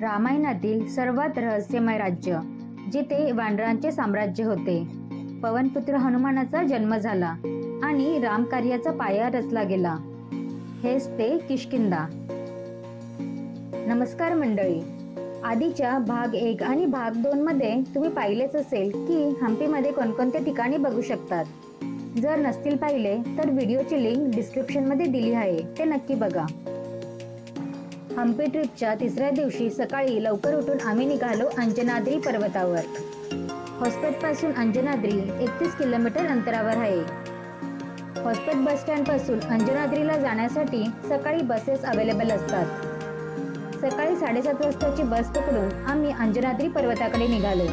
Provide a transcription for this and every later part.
रामायणातील सर्वात रहस्यमय राज्य जिथे वानरांचे साम्राज्य होते. पवनपुत्र हनुमानाचा जन्म झाला आणि रामकार्याचा पाया रचला गेला. हेच ते किष्किंदा नमस्कार मंडळी. आधीच्या भाग एक आणि भाग दोन मध्ये तुम्ही पाहिलेच असेल की हम्पीमध्ये कोणकोणते ठिकाणी बघू शकतात. जर नसतील पाहिले तर व्हिडिओची लिंक डिस्क्रिप्शनमध्ये दिली आहे. ते नक्की बघा. हम्पी ट्रिपच्या तिसऱ्या दिवशी सकाळी लवकर उठून आम्ही निघालो अंजनाद्री पर्वतावर. हॉस्पेटपासून अंजनाद्री एकतीस किलोमीटर अंतरावर आहे. हॉस्पेट बस स्टँडपासून अंजनाद्रीला जाण्यासाठी सकाळी बसेस अवेलेबल असतात. सकाळी साडेसात वाजताची बस पकडून आम्ही अंजनाद्री पर्वताकडे निघालो.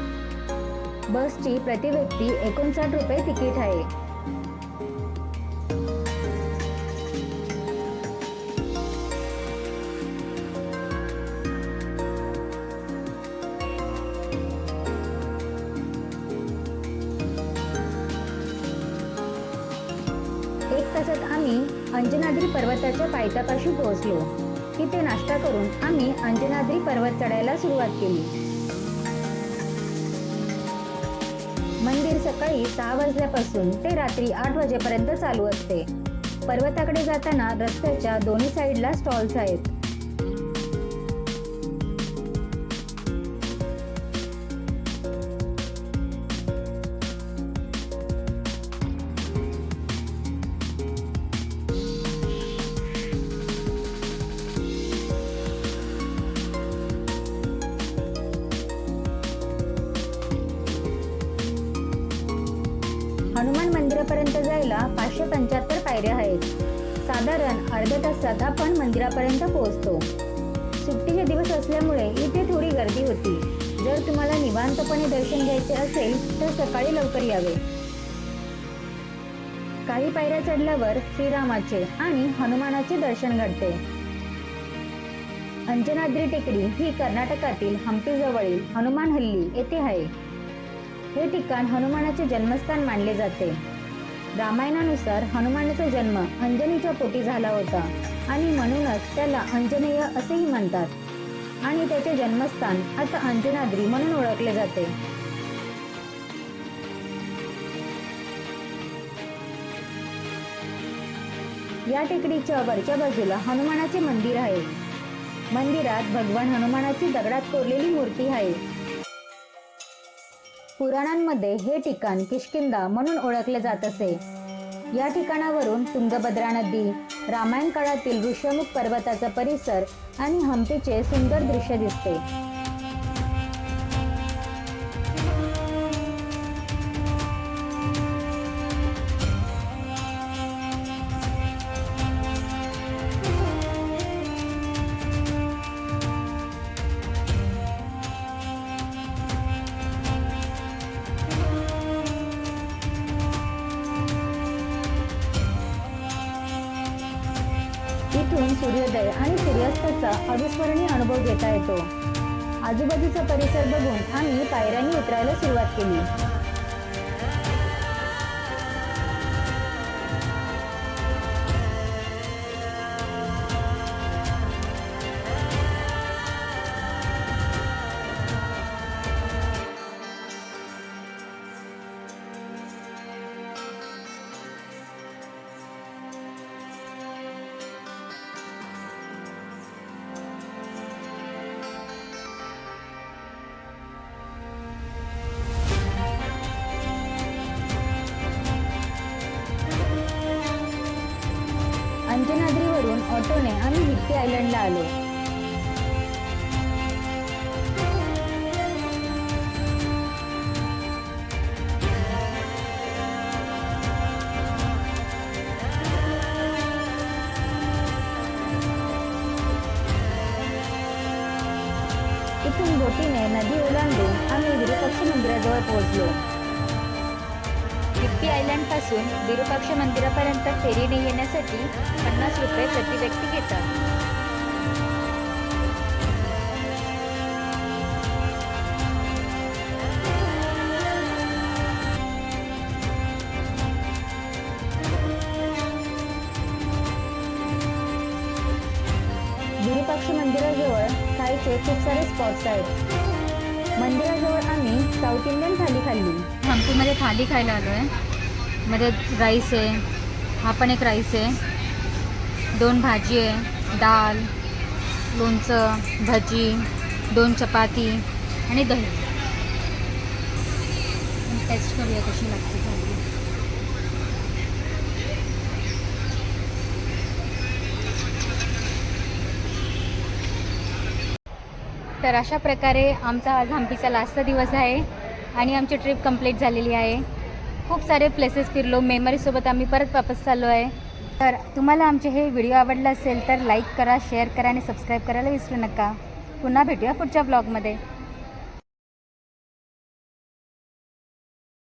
बसची प्रति व्यक्ती एकोणसाठ रुपये तिकीट आहे. वाजत आम्ही अंजनाद्री पर्वताच्या पायथ्यापाशी पोहोचलो. तिथे नाश्ता करून आम्ही अंजनाद्री पर्वत चढायला सुरुवात केली. मंदिर सकाळी सहा वाजल्यापासून ते रात्री आठ वाजेपर्यंत चालू असते. पर्वताकडे जाताना रस्त्याच्या दोन्ही साईडला स्टॉल्स आहेत. हनुमान मंदिरापर्यंत जायला पाचशे पंच्याहत्तर पायऱ्या आहेत. साधारण अर्ध्या तासात आपण मंदिरापर्यंत पोहोचतो. सुट्टीचे दिवस असल्यामुळे इथे थोडी गर्दी होती. जर तुम्हाला निवांतपणे दर्शन घ्यायचे असेल तर सकाळी लवकर यावे. काही पायऱ्या चढल्यावर श्रीरामाचे आणि हनुमानाचे दर्शन घडते. अंजनाद्री टेकडी ही कर्नाटकातील हम्पीजवळील हनुमान हल्ली येथे आहे. हे ठिकाण हनुमानाचे जन्मस्थान मानले जाते. रामायणानुसार हनुमानाचा जन्म अंजनीच्या पोटी झाला होता आणि म्हणूनच त्याला अंजनेय असेही म्हणतात. आणि त्याचे जन्मस्थान आता अंजनाद्री म्हणून ओळखले जाते. या टेकडीच्या वरच्या बाजूला हनुमानाचे मंदिर आहे. मंदिरात भगवान हनुमानाची दगडात कोरलेली मूर्ती आहे. पुराणांमध्ये हे ठिकाण किष्किंदा म्हणून ओळखले जात असे. या ठिकाणावरून तुंगभद्रा नदी रामायण काळातील ऋषमुख पर्वताचा परिसर आणि हम्पीचे सुंदर दृश्य दिसते. सूर्योदय आणि सूर्यास्ताचा अविस्मरणीय अनुभव घेता येतो. आजूबाजूचा परिसर बघून आम्ही पायऱ्यांनी उतरायला सुरुवात केली. आयलंडला आलो इथून बोटीने नदी ओलांडून आम्ही विरुपक्ष मंदिराजवळ पोहोचलो मंदिरापासून विरूपाक्ष मंदिरापर्यंत फेरीने येण्यासाठी पन्नास रुपये प्रति व्यक्ती घेतात. विरूपाक्ष मंदिराजवळ काही खूप सारे स्पॉट्स आहेत. मंदिराजवळ आम्ही साऊथ इंडियन थाली खाल्ली. हम्पीमध्ये थाली खायला आलो आहे मध्ये राईस आहे. हा पण एक राईस आहे. दोन भाजी आहे. डाळ लोणचं भजी दोन चपाती आणि दही. टेस्ट करूया कशी लागते तर अशा प्रकारे आमचा आज हम्पीचा लास्टचा दिवस आहे आणि आमची ट्रिप कंप्लीट झालेली आहे. खूप सारे प्लेसेस फिरलो. मेमरीसोबत आम्ही परत वापस चाललो आहे. तर तुम्हाला आमचे हे व्हिडिओ आवडला असेल तर लाईक करा शेअर करा आणि सबस्क्राईब करायला विसरू नका. पुन्हा भेटूया पुढच्या ब्लॉगमध्ये